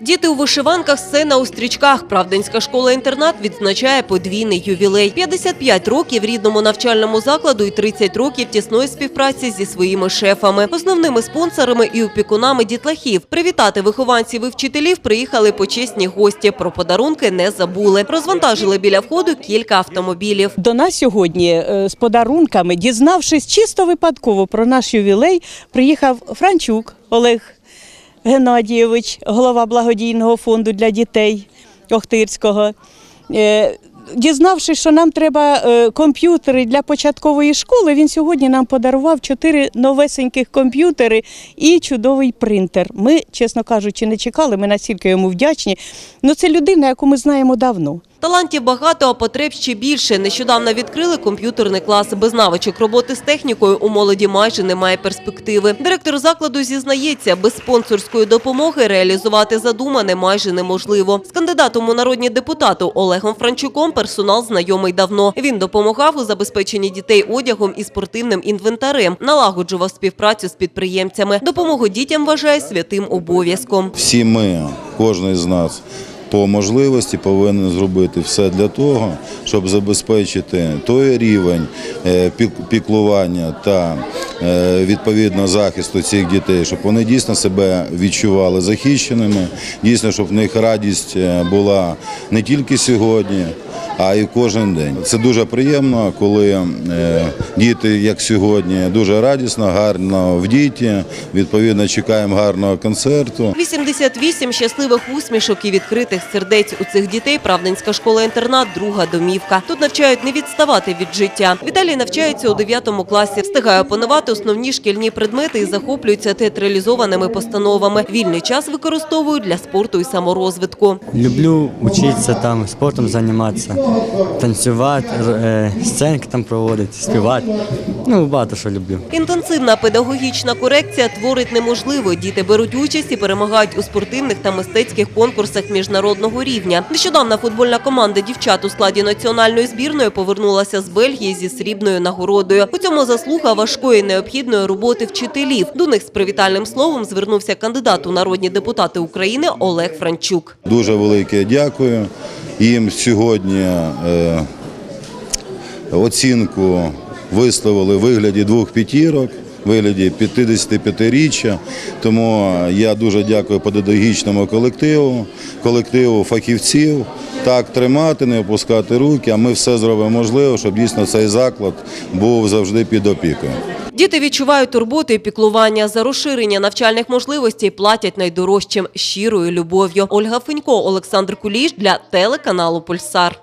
Діти у вишиванках, сцена у стрічках. Правдинська школа-інтернат відзначає подвійний ювілей. 55 років рідному навчальному закладу і 30 років тісної співпраці зі своїми шефами, основними спонсорами і опікунами дітлахів. Привітати вихованців і вчителів приїхали почесні гості. Про подарунки не забули. Розвантажили біля входу кілька автомобілів. До нас сьогодні е, з подарунками, дізнавшись чисто випадково про наш ювілей, приїхав Франчук Олег Геннадійович, голова благодійного фонду для дітей Охтирського. Е, Дізнавшись, що нам треба е, комп'ютери для початкової школи, він сьогодні нам подарував чотири новесеньких комп'ютери і чудовий принтер. Ми, чесно кажучи, не чекали, ми настільки йому вдячні. Ну, це людина, яку ми знаємо давно. Талантів багато, а потреб ще більше. Нещодавно відкрили комп'ютерний клас. Без навичок роботи з технікою у молоді майже немає перспективи. Директор закладу зізнається, без спонсорської допомоги реалізувати задумане майже неможливо. З кандидатом у народні депутати Олегом Франчуком персонал знайомий давно. Він допомагав у забезпеченні дітей одягом і спортивним інвентарем, налагоджував співпрацю з підприємцями. Допомогу дітям вважає святим обов'язком. Всі ми, кожен з нас, по можливості повинен зробити все для того, щоб забезпечити той рівень е, піклування та відповідно захисту цих дітей, щоб вони дійсно себе відчували захищеними, дійсно, щоб в них радість е, була не тільки сьогодні. А і кожен день це дуже приємно, коли е, діти, як сьогодні, дуже радісно, гарно в діті. Відповідно, чекаємо гарного концерту. 88 щасливих усмішок і відкритих сердець у цих дітей. Правдинська школа-інтернат – друга домівка. Тут навчають не відставати від життя. Віталій навчається у 9 класі, встигає опанувати основні шкільні предмети і захоплюється театралізованими постановами. Вільний час використовують для спорту і саморозвитку. Люблю учитися там, спортом займатися, танцювати, е, сценки там проводити, співати. Ну, багато що люблю. Інтенсивна педагогічна корекція творить неможливо. Діти беруть участь і перемагають у спортивних та мистецьких конкурсах міжнародного рівня. Нещодавно футбольна команда дівчат у складі національної збірної повернулася з Бельгії зі срібною нагородою. У цьому заслуга важкої необхідної роботи вчителів. До них з привітальним словом звернувся кандидат у народні депутати України Олег Франчук. Дуже велике дякую. Їм сьогодні е, оцінку виставили в вигляді двох п'ятірок, вигляді 55-річчя. Тому я дуже дякую педагогічному колективу, колективу фахівців. Так тримати, не опускати руки, а ми все зробимо можливе, щоб дійсно цей заклад був завжди під опікою. Діти відчувають турботу і піклування за розширення навчальних можливостей. Платять найдорожчим щирою любов'ю. Ольга Фенько, Олександр Куліш для телеканалу Пульсар.